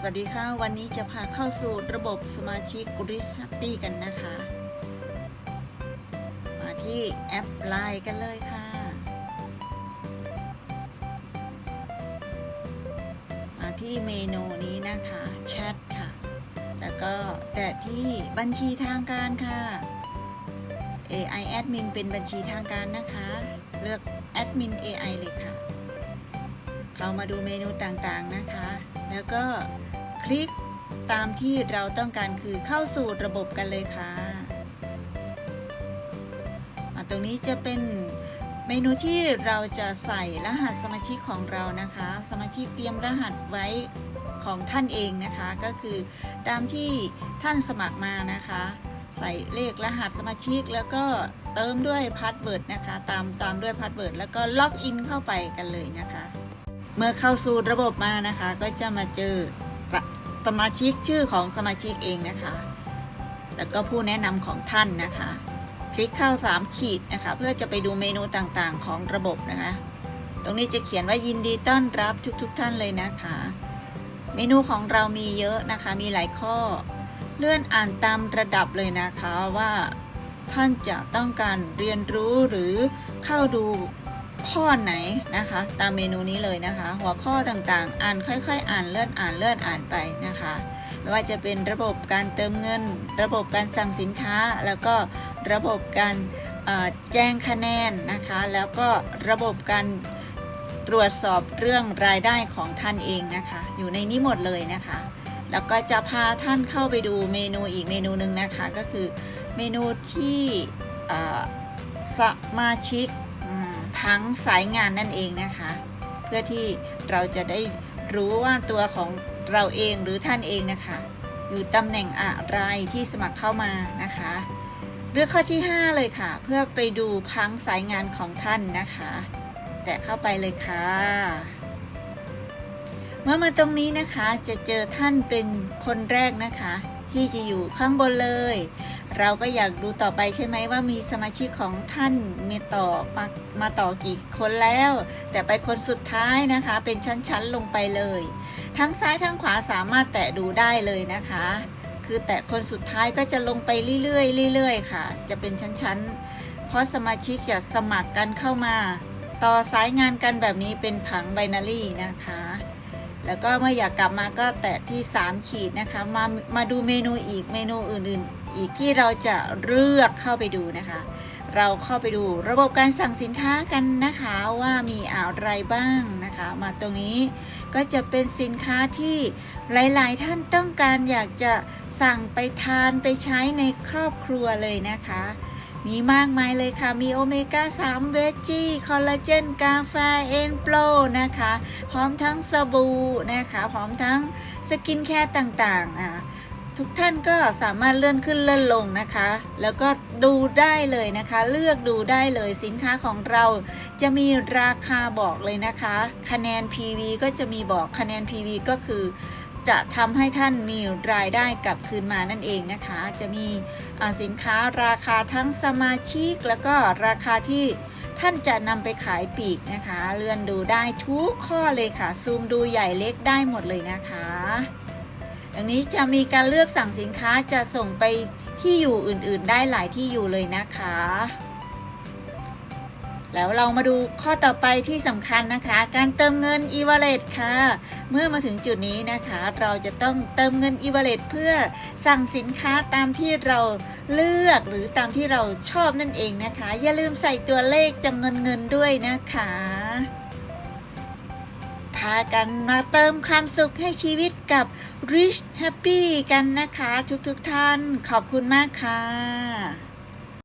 สวัสดีค่ะ วันนี้จะพาเข้าสู่ระบบสมาชิกริส h ปปี้กันนะคะ มาที่แอปไลน์กันเลยค่ะ มาที่เมนูนี้นะคะแชทค่ะ แล้วก็แต่ที่บัญชีทางการค่ะ AI Admin เป็นบัญชีทางการนะคะ เลือก Admin AI เลยค่ะเข้ามาดูเมนูต่างๆนะคะ แล้วก็ ลิกตามที่เราต้องการคือเข้าสู่ระบบกันเลยค่ะ ตรงนี้จะเป็นเมนูที่เราจะใส่รหัสสมาชิกของเรานะคะ สมาชิกเตรียมรหัสไว้ของท่านเองนะคะ ก็คือตามที่ท่านสมัครมานะคะ ใส่เลขรหัสสมาชิกแล้วก็เติมด้วยพาสเวิร์ดนะคะ ตามตามด้วยพาสเวิร์ดแล้วก็ล็อกอินเข้าไปกันเลยนะคะ เมื่อเข้าสู่ระบบมานะคะ ก็จะมาเจอ สมาชิกชื่อของสมาชิกเองนะคะ แล้วก็ผู้แนะนำของท่านนะคะ คลิกเข้า 3 ขีดนะคะ เพื่อจะไปดูเมนูต่างๆ ของระบบนะคะ ตรงนี้จะเขียนว่ายินดีต้อนรับทุกๆทท่านเลยนะคะ เมนูของเรามีเยอะนะคะ มีหลายข้อ เลื่อนอ่านตามระดับเลยนะคะว่าท่านจะต้องการเรียนรู้หรือเข้าดู ข้อไหนนะคะ ตามเมนูนี้เลยนะคะ หัวข้อต่างๆ อ่านค่อยๆ อ่านเลื่อนอ่านเลื่อนอ่านไปนะคะไม่ว่าจะเป็นระบบการเติมเงิน ระบบการสั่งสินค้า แล้วก็ระบบการแจ้งคะแนนนะคะ แล้วก็ระบบการตรวจสอบเรื่องรายได้ของท่านเองนะคะ อยู่ในนี้หมดเลยนะคะ แล้วก็จะพาท่านเข้าไปดูเมนูอีกเมนูหนึ่งนะคะ ก็คือเมนูที่สมาชิก ทั้งสายงานนั่นเองนะคะ เพื่อที่เราจะได้รู้ว่าตัวของเราเองหรือท่านเองนะคะ อยู่ตำแหน่งอะไรที่สมัครเข้ามานะคะ เลือกข้อที่ 5 เลยค่ะ เพื่อไปดูพังสายงานของท่านนะคะ แตะเข้าไปเลยค่ะ เมื่อมาตรงนี้นะคะจะเจอท่านเป็นคนแรกนะคะ ที่จะอยู่ข้างบนเลย เราก็อยากดูต่อไปใช่ไหมว่ามีสมาชิกของท่านมีต่อมามาต่อกี่คนแล้ว แต่ไปคนสุดท้ายนะคะ เป็นชั้นๆลงไปเลย ทั้งซ้ายทั้งขวาสามารถแตะดูได้เลยนะคะ คือแตะคนสุดท้ายก็จะลงไปเรื่อยๆเรื่อยๆค่ะ จะเป็นชั้นๆ เพราะสมาชิกจะสมัครกันเข้ามา ต่อสายงานกันแบบนี้เป็นผังไบนารี่นะคะแล้วก็เมื่ออยากกลับมาก็แตะที่ 3 ขีดนะคะ มามาดูเมนูอีกเมนูอื่นๆ อีกที่เราจะเลือกเข้าไปดูนะคะ เราเข้าไปดูระบบการสั่งสินค้ากันนะคะว่ามีอะไรบ้างนะคะ มาตรงนี้ก็จะเป็นสินค้าที่หลาย ๆ ท่านต้องการอยากจะสั่งไปทานไปใช้ในครอบครัวเลยนะคะ มีมากมายเลยค่ะ มีโอเมก้า 3 เวจจี้คอลลาเจน กาแฟเอ็นโปรนะคะ พร้อมทั้งสบู่นะคะ พร้อมทั้งสกินแคร์ต่าง ๆ อะ ทุกท่านก็สามารถเลื่อนขึ้นเลื่อนลงนะคะ แล้วก็ดูได้เลยนะคะ เลือกดูได้เลยสินค้าของเราจะมีราคาบอกเลยนะคะ คะแนน PV ก็จะมีบอกคะแนน PV ก็คือ จะทำให้ท่านมีรายได้กลับคืนมานั่นเองนะคะ จะมีสินค้าราคาทั้งสมาชิก แล้วก็ราคาที่ท่านจะนำไปขายปีกนะคะ เลื่อนดูได้ทุกข้อเลยค่ะ ซูมดูใหญ่เล็กได้หมดเลยนะคะ อย่างนี้จะมีการเลือกสั่งสินค้าจะส่งไปที่อยู่อื่นๆ ได้หลายที่อยู่เลยนะคะ แล้วเรามาดูข้อต่อไปที่สำคัญนะคะ การเติมเงิน e-wallet ค่ะ เมื่อมาถึงจุดนี้นะคะ เราจะต้องเติมเงิน e-wallet เพื่อสั่งสินค้าตามที่เราเลือกหรือตามที่เราชอบนั่นเองนะคะ อย่าลืมใส่ตัวเลขจำนวนเงินด้วยนะคะากันมาเติมความสุขให้ชีวิตกับ Rich Happy กันนะคะ ทุกๆทท่านขอบคุณมากค่ะ